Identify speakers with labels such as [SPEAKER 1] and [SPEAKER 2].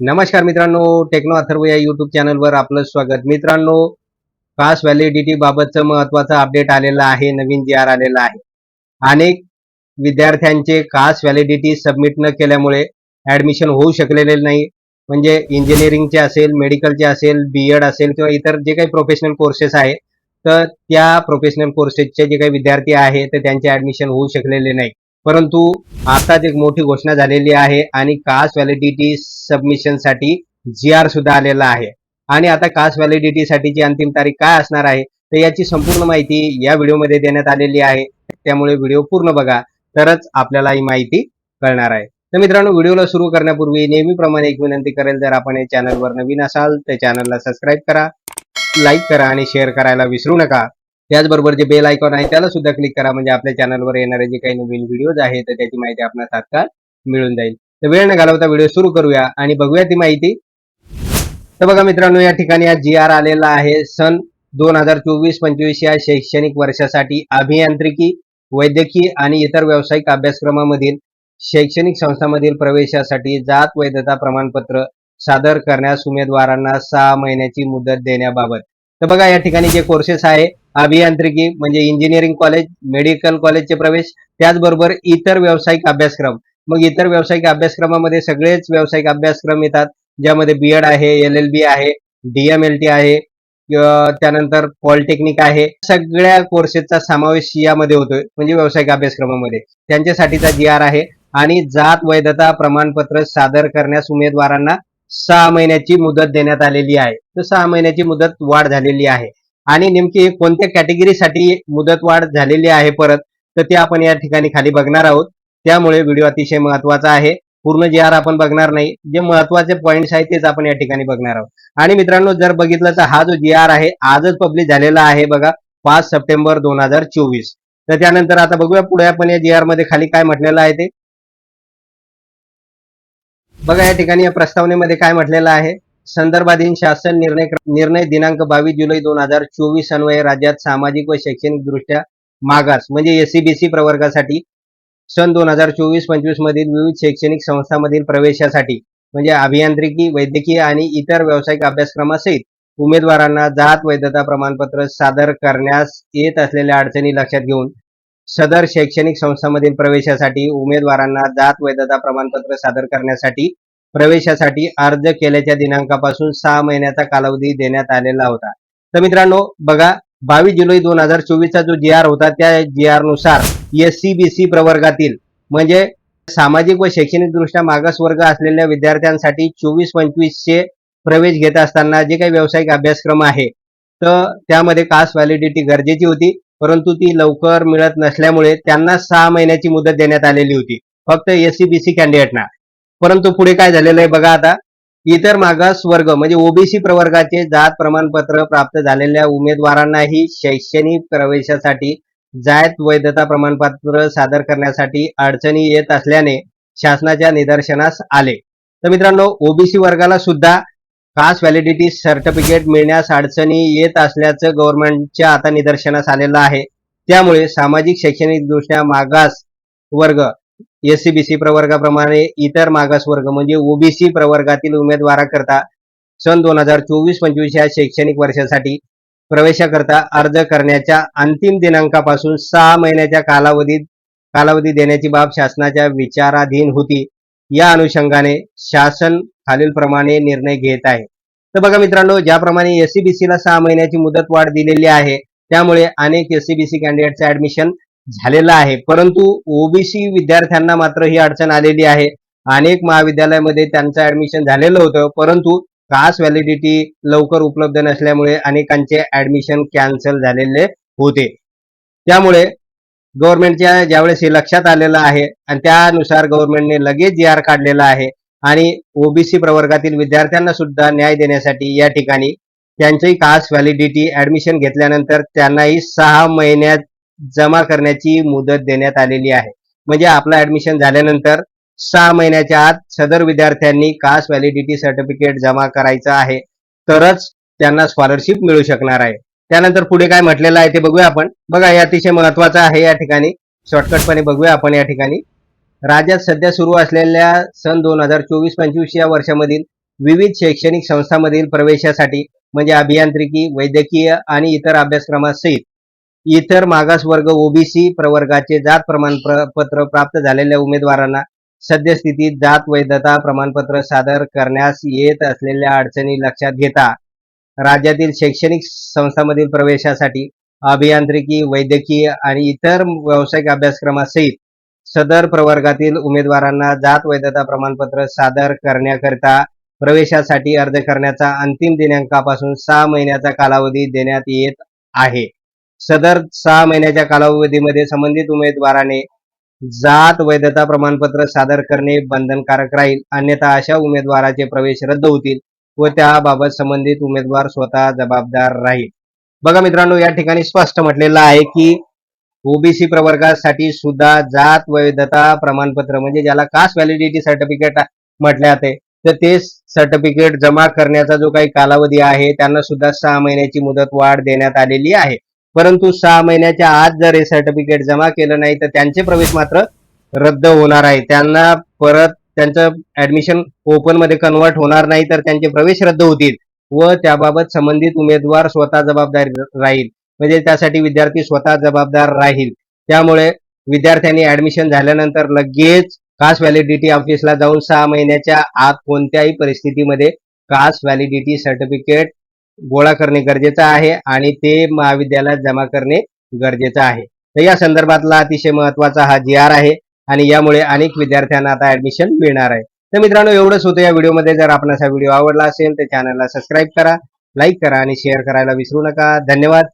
[SPEAKER 1] नमस्कार मित्रांनो टेक्नो अथर्व या युट्यूब चॅनलवर आपलं स्वागत. मित्रांनो कास व्हॅलिडिटी बाबतचं महत्वाचं अपडेट आलेलं आहे नवीन जी आर आलेला आहे. अनेक विद्यार्थ्यांचे कास व्हॅलिडिटी सबमिट न केल्यामुळे ऍडमिशन होऊ शकलेले नाही. म्हणजे इंजिनिअरिंगचे असेल मेडिकलचे असेल बी एड असेल किंवा इतर जे काही प्रोफेशनल कोर्सेस आहे तर त्या प्रोफेशनल कोर्सेसचे जे काही विद्यार्थी आहे तर त्यांचे ऍडमिशन होऊ शकलेले नाही. परंतु आताच एक मोठी घोषणा झालेली आहे आणि कास्ट व्हॅलिडिटी सबमिशनसाठी जी आर सुद्धा आलेला आहे. आणि आता कास्ट व्हॅलिडिटीसाठीची अंतिम तारीख काय असणार आहे तर याची संपूर्ण माहिती या व्हिडिओमध्ये देण्यात आलेली आहे. त्यामुळे व्हिडिओ पूर्ण बघा तरच आपल्याला ही माहिती कळणार आहे. तर मित्रांनो व्हिडिओला सुरू करण्यापूर्वी नेहमीप्रमाणे एक विनंती करेल जर आपण या चॅनलवर नवीन असाल तर चॅनलला सबस्क्राईब करा लाईक करा आणि शेअर करायला विसरू नका. त्याचबरोबर जे बेल आयकॉन आहे त्याला सुद्धा क्लिक करा. म्हणजे आपल्या चॅनलवर येणारे जे काही नवीन व्हिडिओज आहेत तर त्याची माहिती आपल्याला तात्काळ मिळून जाईल. तर वेळ न घालवता व्हिडिओ सुरू करूया आणि बघूया ती माहिती. तर बघा मित्रांनो या ठिकाणी आज जी आर आलेला आहे. सन दोन हजार चोवीस पंचवीस या शैक्षणिक वर्षासाठी अभियांत्रिकी वैद्यकीय आणि इतर व्यावसायिक अभ्यासक्रमामधील शैक्षणिक संस्थांमधील प्रवेशासाठी जात वैधता प्रमाणपत्र सादर करण्यास उमेदवारांना सहा महिन्याची मुदत देण्याबाबत. तर बघा या ठिकाणी जे कोर्सेस आहे अभियांत्रिकी म्हणजे इंजिनिअरिंग कॉलेज मेडिकल कॉलेजचे प्रवेश त्याचबरोबर इतर व्यावसायिक अभ्यासक्रम. मग इतर व्यावसायिक अभ्यासक्रमामध्ये सगळेच व्यावसायिक अभ्यासक्रम येतात ज्यामध्ये बी एड आहे एल एल बी आहे डीएमएलटी आहे त्यानंतर पॉलिटेक्निक आहे. सगळ्या कोर्सेसचा समावेश यामध्ये होतोय म्हणजे व्यावसायिक अभ्यासक्रमामध्ये. त्यांच्यासाठीचा जी आर आहे आणि जात वैधता प्रमाणपत्र सादर करण्यास उमेदवारांना सहा महिन्याची मुदत देण्यात आलेली आहे. तर सहा महिन्याची मुदत वाढ झालेली आहे. आणि नेमकी कोणत्या कॅटेगरीसाठी मुदतवाढ झालेली आहे परत तर ते आपण या ठिकाणी खाली बघणार आहोत. त्यामुळे व्हिडिओ अतिशय महत्त्वाचा आहे. पूर्ण जे आर आपण बघणार नाही जे महत्त्वाचे पॉईंट्स आहेत तेच आपण या ठिकाणी बघणार आहोत. आणि मित्रांनो जर बघितलं तर हा जो जी आर आहे आजच पब्लिश झालेला आहे बघा पाच सप्टेंबर दोन हजार चोवीस. तर त्यानंतर आता बघूया पुढे आपण या जी आरमध्ये खाली काय म्हटलेलं आहे ते. बघा या ठिकाणी या प्रस्तावनेमध्ये काय म्हटलेलं आहे? संदर्भाधीन शासन निर्णय निर्णय दिनांक बावीस जुलै दोन हजार चोवीस अन्वये राज्यात सामाजिक व शैक्षणिक दृष्ट्या मागास म्हणजे एससीबीसी प्रवर्गासाठी सन दोन हजार चोवीस पंचवीस मधील विविध शैक्षणिक संस्थांमधील प्रवेशासाठी म्हणजे अभियांत्रिकी वैद्यकीय आणि इतर व्यावसायिक अभ्यासक्रमासहित उमेदवारांना जात वैधता प्रमाणपत्र सादर करण्यास येत असलेल्या अडचणी लक्षात घेऊन सदर शैक्षणिक संस्थांमधील प्रवेशासाठी उमेदवारांना जात वैधता प्रमाणपत्र सादर करण्यासाठी प्रवेशासाठी अर्ज केल्याच्या दिनांकापासून सहा महिन्याचा कालावधी देण्यात आलेला होता. तर मित्रांनो बघा बावीस जुलै दोन हजार चोवीसचा जो जी आर होता त्या जी आरनुसार एस सी बी सी प्रवर्गातील म्हणजे सामाजिक व शैक्षणिक दृष्ट्या मागास वर्ग असलेल्या विद्यार्थ्यांसाठी चोवीस पंचवीसचे प्रवेश घेत असताना जे काही व्यावसायिक अभ्यासक्रम आहे तर त्यामध्ये कास्ट व्हॅलिडिटी गरजेची होती परंतु ती लवकर मिळत नसल्यामुळे त्यांना सहा महिन्याची मुदत देण्यात आलेली होती. फक्त एस सी बी सी कॅन्डिडेटना परंतु पुढे काय झालेलं आहे बघा आता. इतर मागास वर्ग म्हणजे ओबीसी प्रवर्गाचे जात प्रमाणपत्र प्राप्त झालेल्या उमेदवारांनाही शैक्षणिक प्रवेशासाठी जात वैधता प्रमाणपत्र सादर करण्यासाठी अडचणी येत असल्याने शासनाच्या निदर्शनास आले. तर मित्रांनो ओबीसी वर्गाला सुद्धा कास्ट व्हॅलिडिटी सर्टिफिकेट मिळण्यास अडचणी येत असल्याचं गव्हर्नमेंटच्या आता निदर्शनास आलेलं आहे. त्यामुळे सामाजिक शैक्षणिक दृष्ट्या मागास वर्ग एससीबीसी प्रवर्गाप्रमाणे इतर मागास वर्ग म्हणजे ओबीसी प्रवर्गातील उमेदवाराकरता सन दोन हजार चोवीस पंचवीस या शैक्षणिक वर्षासाठी प्रवेशाकरता अर्ज करण्याच्या अंतिम दिनांकापासून सहा महिन्याच्या कालावधीत कालावधी देण्याची बाब शासनाच्या विचाराधीन होती. या अनुषंगाने शासन खालीलप्रमाणे निर्णय घेत आहे. तर बघा मित्रांनो ज्याप्रमाणे एससीबीसीला सहा महिन्याची मुदत वाढ दिलेली आहे त्यामुळे अनेक एससीबीसी कॅन्डिडेटचं ऍडमिशन झालेला आहे. परंतु ओबीसी विद्यार्थ्यांना मात्र ही अडचण आलेली आहे. अनेक महाविद्यालयामध्ये त्यांचं ऍडमिशन झालेलं होतं. परंतु कास्ट व्हॅलिडिटी लवकर उपलब्ध नसल्यामुळे अनेकांचे ऍडमिशन कॅन्सल झालेले होते. त्यामुळे गव्हर्नमेंटच्या ज्यावेळेस हे लक्षात आलेलं आहे आणि त्यानुसार गव्हर्नमेंटने लगेच जी आर काढलेला आहे आणि ओबीसी प्रवर्गातील विद्यार्थ्यांना सुद्धा न्याय देण्यासाठी या ठिकाणी त्यांची कास्ट व्हॅलिडिटी ऍडमिशन घेतल्यानंतर त्यांनाही सहा महिन्यात जमा करण्याची मुदत देण्यात आलेली आहे. म्हणजे आपलं ऍडमिशन झाल्यानंतर सहा महिन्याच्या आत सदर विद्यार्थ्यांनी कास्ट व्हॅलिडिटी सर्टिफिकेट जमा करायचं आहे. तरच त्यांना स्कॉलरशिप मिळू शकणार आहे. त्यानंतर पुढे काय म्हटलेलं आहे ते बघूया आपण. बघा हे अतिशय महत्वाचं आहे या ठिकाणी. शॉर्टकटपणे बघूया आपण या ठिकाणी. राज्यात सध्या सुरू असलेल्या सन दोन हजार चोवीस पंचवीस या वर्षामधील विविध शैक्षणिक संस्थांमधील प्रवेशासाठी म्हणजे अभियांत्रिकी वैद्यकीय आणि इतर अभ्यासक्रमासहित इतर मागासवर्ग ओबीसी प्रवर्गाचे जात प्रमाणपत्र प्राप्त झालेल्या उमेदवारांना सद्यस्थितीत जात वैधता प्रमाणपत्र सादर करण्यास येत असलेल्या अडचणी लक्षात घेता राज्यातील शैक्षणिक संस्थांमधील प्रवेशासाठी अभियांत्रिकी वैद्यकीय आणि इतर व्यावसायिक अभ्यासक्रमासहित सदर प्रवर्गातील उमेदवारांना जात वैधता प्रमाणपत्र सादर करण्याकरिता प्रवेशासाठी अर्ज करण्याचा अंतिम दिनांकापासून सहा महिन्याचा कालावधी देण्यात येत आहे. सदर सहा महिन्याच्या कालावधीमध्ये संबंधित उमेदवाराने जात वैधता प्रमाणपत्र सादर करणे बंधनकारक राहील. अन्यथा अशा उमेदवाराचे प्रवेश रद्द होतील व त्याबाबत संबंधित उमेदवार स्वतः जबाबदार राहील. बघा मित्रांनो या ठिकाणी स्पष्ट म्हटलेलं आहे की ओबीसी प्रवर्गासाठी सुद्धा जात वैधता प्रमाणपत्र म्हणजे ज्याला कास्ट व्हॅलिडिटी सर्टिफिकेट म्हटले जाते तर ते सर्टिफिकेट जमा करण्याचा जो काही कालावधी आहे त्यांना सुद्धा सहा महिन्याची मुदत वाढ देण्यात आलेली आहे. परंतु सहा महिन्याच्या आत जर हे सर्टिफिकेट जमा केलं नाही तर त्यांचे प्रवेश मात्र रद्द होणार आहे. त्यांना परत त्यांचं ऍडमिशन ओपनमध्ये कन्वर्ट होणार नाही तर त्यांचे प्रवेश रद्द होतील व त्याबाबत संबंधित उमेदवार स्वतः जबाबदार राहील. म्हणजे त्यासाठी विद्यार्थी स्वतः जबाबदार राहील. त्यामुळे विद्यार्थ्यांनी ऍडमिशन झाल्यानंतर लगेच कास्ट व्हॅलिडिटी ऑफिसला जाऊन सहा महिन्याच्या आत कोणत्याही परिस्थितीमध्ये कास्ट व्हॅलिडिटी सर्टिफिकेट गोळा करणे गरजेचं आहे आणि ते महाविद्यालयात जमा करणे गरजेचं आहे. तर या संदर्भातला अतिशय महत्त्वाचा हा जी आर आहे आणि यामुळे अनेक विद्यार्थ्यांना आता ऍडमिशन मिळणार आहे. तर मित्रांनो एवढंच होतं या व्हिडिओमध्ये. जर आपण हा व्हिडिओ आवडला असेल तर चॅनलला सबस्क्राईब करा लाईक करा आणि शेअर करायला विसरू नका. धन्यवाद.